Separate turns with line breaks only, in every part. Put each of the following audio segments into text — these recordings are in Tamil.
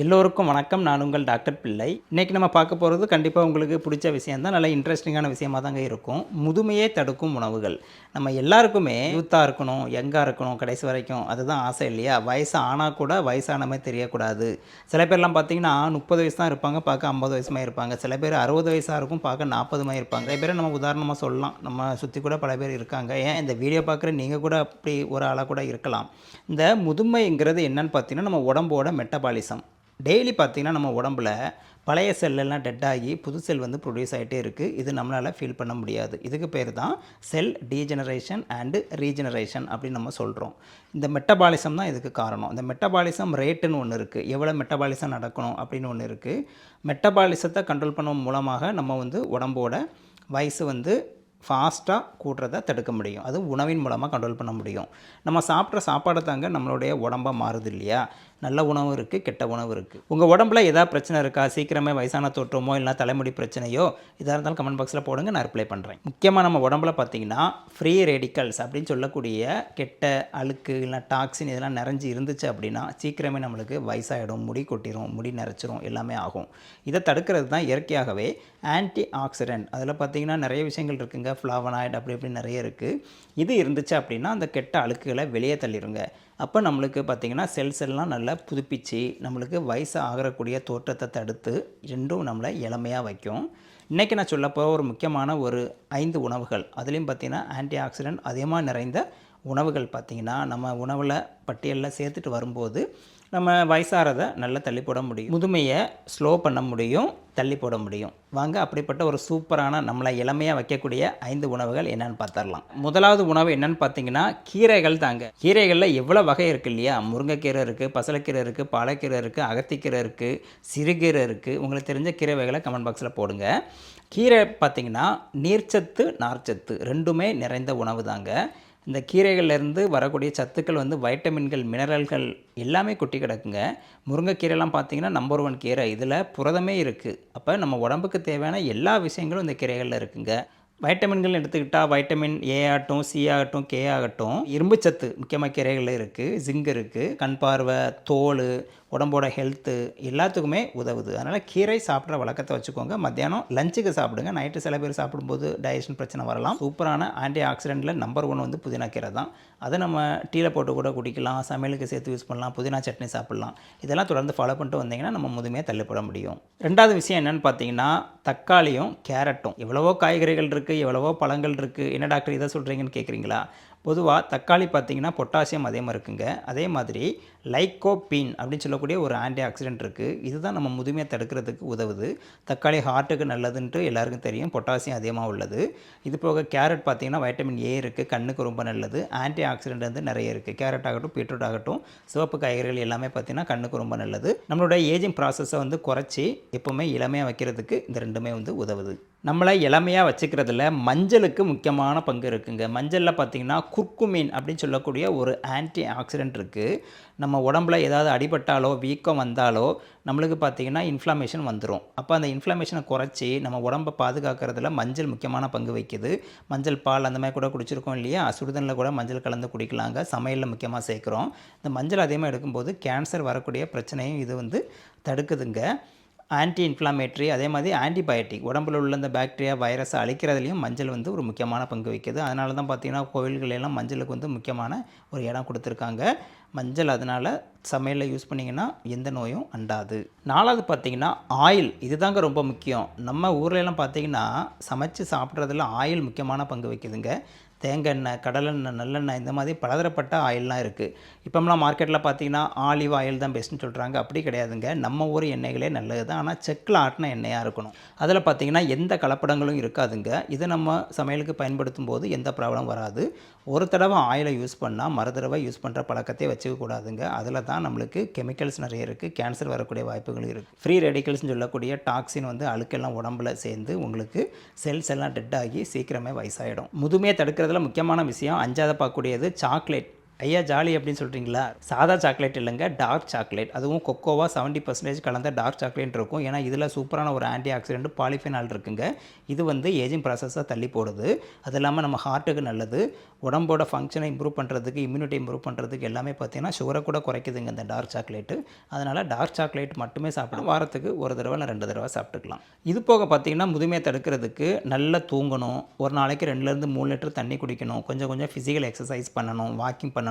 எல்லோருக்கும் வணக்கம். நான் உங்கள் டாக்டர் பிள்ளை. இன்றைக்கி நம்ம பார்க்க போகிறது கண்டிப்பாக உங்களுக்கு பிடிச்ச விஷயம் தான் நல்ல இன்ட்ரெஸ்டிங்கான விஷயமா தாங்க இருக்கும். முதுமையை தடுக்கும் உணவுகள். நம்ம எல்லாருக்குமே யூத்தாக இருக்கணும் யங்காக இருக்கணும் கடைசி வரைக்கும் அதுதான் ஆசை இல்லையா? வயசு ஆனால் கூட வயசானமே தெரியக்கூடாது. சில பேர்லாம் பார்த்தீங்கன்னா முப்பது வயசு தான் இருப்பாங்க பார்க்க ஐம்பது வயசு இருப்பாங்க. சில பேர் அறுபது வயசாக இருக்கும் பார்க்க நாற்பது மாதிரி இருப்பாங்க. நிறைய பேரை நம்ம உதாரணமாக சொல்லலாம். நம்ம சுற்றி கூட பல பேர் இருக்காங்க. ஏன்? இந்த வீடியோ பார்க்குற நீங்கள் கூட அப்படி ஒரு ஆளாக கூட இருக்கலாம். இந்த முதுமைங்கிறது என்னன்னு பார்த்தீங்கன்னா நம்ம உடம்போட மெட்டபாலிசம் டெய்லி பார்த்திங்கன்னா நம்ம உடம்புல பழைய செல்லெல்லாம் டெட் ஆகி புது செல் வந்து ப்ரொடியூஸ் ஆகிட்டே இருக்குது இது நம்மளால் ஃபீல் பண்ண முடியாது. இதுக்கு பேர் தான் செல் டீஜெனரேஷன் அண்டு ரீஜெனரேஷன் அப்படின்னு நம்ம சொல்கிறோம் இந்த மெட்டபாலிசம் தான் இதுக்கு காரணம். இந்த மெட்டபாலிசம் ரேட்டுன்னு ஒன்று இருக்குது எவ்வளோ மெட்டபாலிசம் நடக்கணும் அப்படின்னு ஒன்று இருக்குது மெட்டபாலிசத்தை கண்ட்ரோல் பண்ண மூலமாக நம்ம வந்து உடம்போட வயசு வந்து ஃபாஸ்ட்டாக கூட்டுறதை தடுக்க முடியும். அது உணவின் மூலமாக கண்ட்ரோல் பண்ண முடியும். நம்ம சாப்பிட்ற சாப்பாடு தாங்க நம்மளுடைய உடம்பாக மாறுது இல்லையா? நல்ல உணவு இருக்குது கெட்ட உணவு இருக்குது உங்கள் உடம்புல ஏதாவது பிரச்சனை இருக்கா? சீக்கிரமே வயசான தோற்றமோ இல்லை தலைமுடி பிரச்சனையோ இதாக இருந்தாலும் கமெண்ட் பாக்ஸில் போடுங்க நான் ரிப்ளை பண்ணுறேன் முக்கியமாக நம்ம உடம்புல பார்த்தீங்கன்னா ஃப்ரீ ரேடிக்கல்ஸ் அப்படின்னு சொல்லக்கூடிய கெட்ட அழுக்கு இல்லை டாக்ஸின் இதெல்லாம் நிறைஞ்சு இருந்துச்சு அப்படின்னா சீக்கிரமே நம்மளுக்கு வயசாகிடும் முடி கொட்டிடும் முடி நிறைச்சிரும் எல்லாமே ஆகும். இதை தடுக்கிறது தான் இயற்கையாகவே ஆன்டி ஆக்சிடென்ட் அதில் பார்த்தீங்கன்னா நிறைய விஷயங்கள் இருக்குங்க. ஃப்ளாவனாய்டு அப்படி இப்படி நிறைய இருக்குது இது இருந்துச்சு அப்படின்னா அந்த கெட்ட அழுக்குகளை வெளியே தள்ளிடுங்க அப்போ நம்மளுக்கு பார்த்திங்கன்னா செல்ஸ் எல்லாம் நல்லா புதுப்பிச்சு நம்மளுக்கு வயசு ஆகிறக்கூடிய தோற்றத்தை தடுத்து ரெண்டும் நம்மளை இளமையாக வைக்கும். இன்றைக்கி நான் சொல்ல போகிற ஒரு முக்கியமான ஒரு ஐந்து உணவுகள். அதுலேயும் பார்த்திங்கன்னா ஆன்டி ஆக்சிடென்ட் அதிகமாக நிறைந்த உணவுகள் பார்த்திங்கன்னா நம்ம உணவில் பட்டியலில் சேர்த்துட்டு வரும்போது நம்ம வயசாகிறத நல்லா தள்ளி போட முடியும். முதுமையை ஸ்லோ பண்ண முடியும் தள்ளி போட முடியும். வாங்க அப்படிப்பட்ட ஒரு சூப்பரான நம்மளை இளமையாக வைக்கக்கூடிய ஐந்து உணவுகள் என்னென்னு பார்த்துடலாம். முதலாவது உணவு என்னென்னு பார்த்தீங்கன்னா கீரைகள் தாங்க. கீரைகளில் எவ்வளோ வகை இருக்குது இல்லையா? முருங்கைக்கீரை இருக்குது பசலைக்கீரை இருக்குது பாலக்கீரை இருக்குது அகத்திக்கீரை இருக்குது சிறுகீரை இருக்குது உங்களுக்கு தெரிஞ்ச கீரை வகைகளை கமெண்ட் பாக்ஸில் போடுங்க. கீரை பார்த்திங்கன்னா நீர்ச்சத்து நார்ச்சத்து ரெண்டுமே நிறைந்த உணவு தாங்க. இந்த கீரைகள்லேருந்து வரக்கூடிய சத்துக்கள் வந்து வைட்டமின்கள் மினரல்கள் எல்லாமே கொட்டி கிடக்குங்க. முருங்கைக்கீரைலாம் பார்த்தீங்கன்னா நம்பர் ஒன் கீரை. இதில் புரதமே இருக்குது. அப்போ நம்ம உடம்புக்கு தேவையான எல்லா விஷயங்களும் இந்த கீரைகளில் இருக்குங்க. வைட்டமின்கள் எடுத்துக்கிட்டால் வைட்டமின் ஏ ஆகட்டும் சி ஆகட்டும் கே ஆகட்டும். இரும்புச்சத்து முக்கியமாக கீரைகளில் இருக்குது ஜிங்க் இருக்குது கண் பார்வை தோல் உடம்போட ஹெல்த்து எல்லாத்துக்குமே உதவுது. அதனால் கீரை சாப்பிட்ற வழக்கத்தை வச்சுக்கோங்க. மத்தியானம் லஞ்சுக்கு சாப்பிடுங்க. நைட்டு சில பேர் சாப்பிடும்போது டைஜஷன் பிரச்சனை வரலாம். சூப்பரான ஆன்டி ஆக்சிடென்ட்டில் நம்பர் ஒன் வந்து புதினா கீரை தான். அதை நம்ம டீயில் போட்டு கூட குடிக்கலாம். சமையலுக்கு சேர்த்து யூஸ் பண்ணலாம். புதினா சட்னி சாப்பிட்லாம். இதெல்லாம் தொடர்ந்து ஃபாலோ பண்ணிட்டு வந்தீங்கன்னா நம்ம முதுமையாக தள்ளிப்பட முடியும். ரெண்டாவது விஷயம் என்னென்னு பார்த்தீங்கன்னா தக்காளியும் கேரட்டும் எவ்வளவோ காய்கறிகள் இருக்குது எவ்வளவோ பழங்கள் இருக்குது என்ன டாக்டர் இதை சொல்கிறீங்கன்னு கேட்குறீங்களா பொதுவாக தக்காளி பார்த்திங்கன்னா பொட்டாசியம் அதிகமாக இருக்குங்க. அதே மாதிரி லைக்கோபீன் அப்படின்னு சொல்லக்கூடிய ஒரு ஆன்டி ஆக்சிடென்ட் இருக்குது இதுதான் நம்ம முதுமையை தடுக்கிறதுக்கு உதவுது. தக்காளி ஹார்ட்டுக்கு நல்லதுன்ட்டு எல்லாருக்கும் தெரியும். பொட்டாசியம் அதிகமாக உள்ளது. இது போக கேரட் பார்த்திங்கன்னா வைட்டமின் ஏ இருக்குது கண்ணுக்கு ரொம்ப நல்லது. ஆன்டி ஆக்சிடென்ட் வந்து நிறைய இருக்குது கேரட் ஆகட்டும் பீட்ரூட் ஆகட்டும் சிவப்பு காய்கறிகள் எல்லாமே பார்த்திங்கன்னா கண்ணுக்கு ரொம்ப நல்லது. நம்மளோட ஏஜிங் ப்ராசஸை வந்து குறைச்சி எப்போவுமே இளமையாக வைக்கிறதுக்கு இந்த ரெண்டுமே வந்து உதவுது. நம்மளை இளமையாக வச்சுக்கிறதுல மஞ்சளுக்கு முக்கியமான பங்கு இருக்குங்க. மஞ்சளில் பார்த்திங்கன்னா குர்குமின் அப்படின்னு சொல்லக்கூடிய ஒரு ஆன்டி ஆக்சிடென்ட் இருக்குது நம்ம உடம்புல ஏதாவது அடிபட்டாலோ வீக்கம் வந்தாலோ நம்மளுக்கு பார்த்திங்கன்னா இன்ஃப்ளமேஷன் வந்துடும் அப்போ அந்த இன்ஃப்ளமேஷனை குறைச்சி நம்ம உடம்பை பாதுகாக்கிறதுல மஞ்சள் முக்கியமான பங்கு வைக்குது மஞ்சள் பால் அந்த மாதிரி கூட குடிச்சிருக்கோம் இல்லையா? சுடுதண்ணில் கூட மஞ்சள் கலந்து குடிக்கலாங்க. சமையலில் முக்கியமாக சேர்க்குறோம். இந்த மஞ்சள் அதிகமாக எடுக்கும்போது கேன்சர் வரக்கூடிய பிரச்சனையும் இது வந்து தடுக்குதுங்க. ஆன்டி இன்ஃப்ளாமேட்ரி அதே மாதிரி ஆன்டிபயோட்டிக் உடம்புல உள்ள இந்த பாக்டீரியா வைரஸை அழிக்கிறதுலையும் மஞ்சள் வந்து ஒரு முக்கியமான பங்கு வைக்கிது அதனால தான் பார்த்தீங்கன்னா கோவில்களெல்லாம் மஞ்சளுக்கு வந்து முக்கியமான ஒரு இடம் கொடுத்துருக்காங்க. மஞ்சள் அதனால் சமையலில் யூஸ் பண்ணிங்கன்னா எந்த நோயும் அண்டாது. நாலாவது பார்த்தீங்கன்னா ஆயில் இதுதாங்க ரொம்ப முக்கியம். நம்ம ஊர்லெலாம் பார்த்தீங்கன்னா சமைச்சு சாப்பிட்றதுல ஆயில் முக்கியமான பங்கு வைக்குதுங்க தேங்காய் எண்ணெய் கடலெண்ணெய் நல்லெண்ணெய் இந்த மாதிரி பலதரப்பட்ட ஆயில்லாம் இருக்குது இப்போம்லாம் மார்க்கெட்டில் பார்த்தீங்கன்னா ஆலிவ் ஆயில் தான் பெஸ்ட்டுன்னு சொல்கிறாங்க அப்படி கிடையாதுங்க. நம்ம ஊர் எண்ணெய்களே நல்லது தான் ஆனால் செக்கில் ஆட்டின எண்ணெயாக இருக்கணும். அதில் பார்த்தீங்கன்னா எந்த கலப்படங்களும் இருக்காதுங்க. இதை நம்ம சமையலுக்கு பயன்படுத்தும் போது எந்த ப்ராப்ளம் வராது. ஒரு தடவை ஆயிலை யூஸ் பண்ணால் மறு தடவை யூஸ் பண்ணுற பழக்கத்தை வச்சு கூடாதுங்க அதில் தான் நம்மளுக்கு கெமிக்கல்ஸ் நிறைய இருக்குது கேன்சர் வரக்கூடிய வாய்ப்புகள் இருக்குது ஃப்ரீ ரெடிக்கல்ஸ்னு சொல்லக்கூடிய டாக்ஸின் வந்து அழுக்கெல்லாம் உடம்புல சேர்ந்து உங்களுக்கு செல்ஸ் எல்லாம் டெட் ஆகி சீக்கிரமே வயசாகிடும் முதுமையை தடுக்கிறதுல முக்கியமான விஷயம் அஞ்சாத பார்க்கக்கூடியது சாக்லேட் ஐயா ஜாலி அப்படின்னு சொல்கிறீங்களா சாதா சாக்லேட் இல்லைங்க டார்க் சாக்லேட். அதுவும் கொக்கோவா செவன்ட்டி பர்சன்டேஜ் கலந்த டார்க் சாக்லேட் இருக்கும். ஏன்னா இதில் சூப்பரான ஒரு ஆன்டி ஆக்சிடென்ட் பாலிஃபினால் இருக்குங்க. இது வந்து ஏஜிங் ப்ராசஸாக தள்ளி போடுது. அது இல்லாமல் நம்ம ஹார்ட்டுக்கு நல்லது. உடம்போட ஃபங்க்ஷனை இம்ப்ரூவ் பண்ணுறதுக்கு இம்யூனிட்டி இம்ப்ரூவ் பண்ணுறதுக்கு எல்லாமே பார்த்தீங்கன்னா சுகரை கூட குறைக்குதுங்க இந்த டார்க் சாக்லேட்டு. அதனால் டார்க் சாக்லேட் மட்டுமே சாப்பிடும் வாரத்துக்கு ஒரு தடவை இல்லை ரெண்டு தடவை சாப்பிட்டுக்கலாம். இது போக பார்த்தீங்கன்னா முதுமையை தடுக்கிறதுக்கு நல்லா தூங்கணும். ஒரு நாளைக்கு ரெண்டுலேருந்து மூணு லிட்டர் தண்ணி குடிக்கணும். கொஞ்சம் கொஞ்சம் ஃபிசிக்கல் எக்ஸசைஸ் பண்ணணும். வாக்கிங் பண்ணணும்.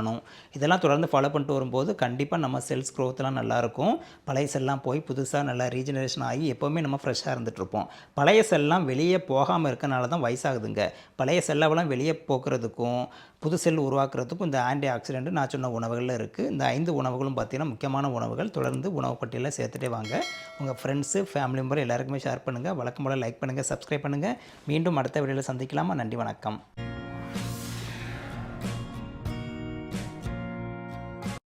இதெல்லாம் தொடர்ந்து ஃபாலோ பண்ணிட்டு வரும்போது கண்டிப்பாக நம்ம செல்ஸ் க்ரோத்லாம் நல்லாயிருக்கும் பழைய செல்லாம் போய் புதுசாக நல்லா ரீஜெனரேஷன் ஆகி எப்போவுமே நம்ம ஃப்ரெஷ்ஷாக இருந்துகிட்ருப்போம் பழைய செல்லாம் வெளியே போகாமல் இருக்கனால தான் வயசாகுதுங்க. பழைய செல்லவெல்லாம் வெளியே போக்குறதுக்கும் புது செல் உருவாக்குறதுக்கும் இந்த ஆன்டி ஆக்சிடென்ட் நான் சொன்ன உணவுகளில் இருக்குது இந்த ஐந்து உணவுகளும் பார்த்தீங்கன்னா முக்கியமான உணவுகள். தொடர்ந்து உணவு பட்டியலில் சேர்த்துட்டே வாங்க. உங்கள் ஃப்ரெண்ட்ஸு ஃபேமிலி மெம்பர் எல்லாருக்குமே ஷேர் பண்ணுங்கள் வழக்கம் போல் லைக் பண்ணுங்கள் சப்ஸ்கிரைப் பண்ணுங்கள் மீண்டும் அடுத்த வீடியோவில் சந்திக்கலாமா? நன்றி வணக்கம்.